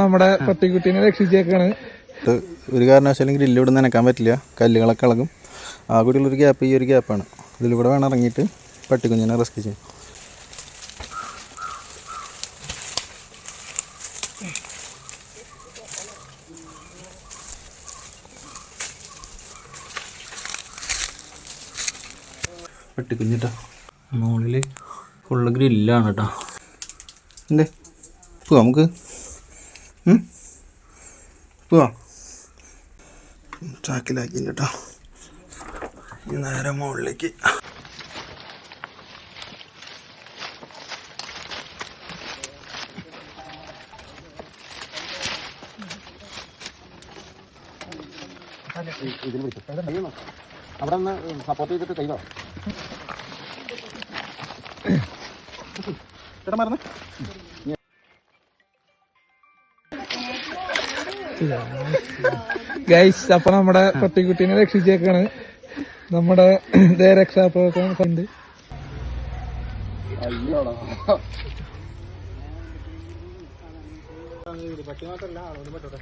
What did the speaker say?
നമ്മുടെ പട്ടിക്കുട്ടീനെ രക്ഷിച്ചേക്കാണ്. ഇത് ഒരു കാരണവശാലും ഗ്രില്ല് ഇവിടെ നനക്കാൻ പറ്റില്ല. കല്ലുകളൊക്കെ ഇളകും. ആ കൂടിയുള്ളൊരു ഗ്യാപ്പ് ഈ ഒരു ഗ്യാപ്പാണ്. ഇതിലൂടെ വേണം ഇറങ്ങിയിട്ട് പട്ടിക്കുഞ്ഞിനെ റെസ്ക്യൂ ചെയ്യും പട്ടിക്കുഞ്ഞിട്ടാ മുകളിൽ ഫുള്ള് ഗ്രില്ലാണ് കേട്ടോ എന്തേ? പോവാ നമുക്ക്? പോവാ ചാക്കിലാക്കി കേട്ടോ നേരെ മുകളിലേക്ക് അവിടെ നിന്ന് സപ്പോർട്ട് ചെയ്തിട്ട് ചെയ്തോ? ചേട്ടാ മറന്ന് ഗൈസ് അപ്പൊ നമ്മുടെ പട്ടിക്കുട്ടീനെ രക്ഷിച്ചേക്കാണ്. നമ്മുടെ ഇതേ രക്ഷാപ്രവർത്തനം ഫണ്ട് പറ്റി മാത്രല്ല ആളോട് പറ്റോട്ടെ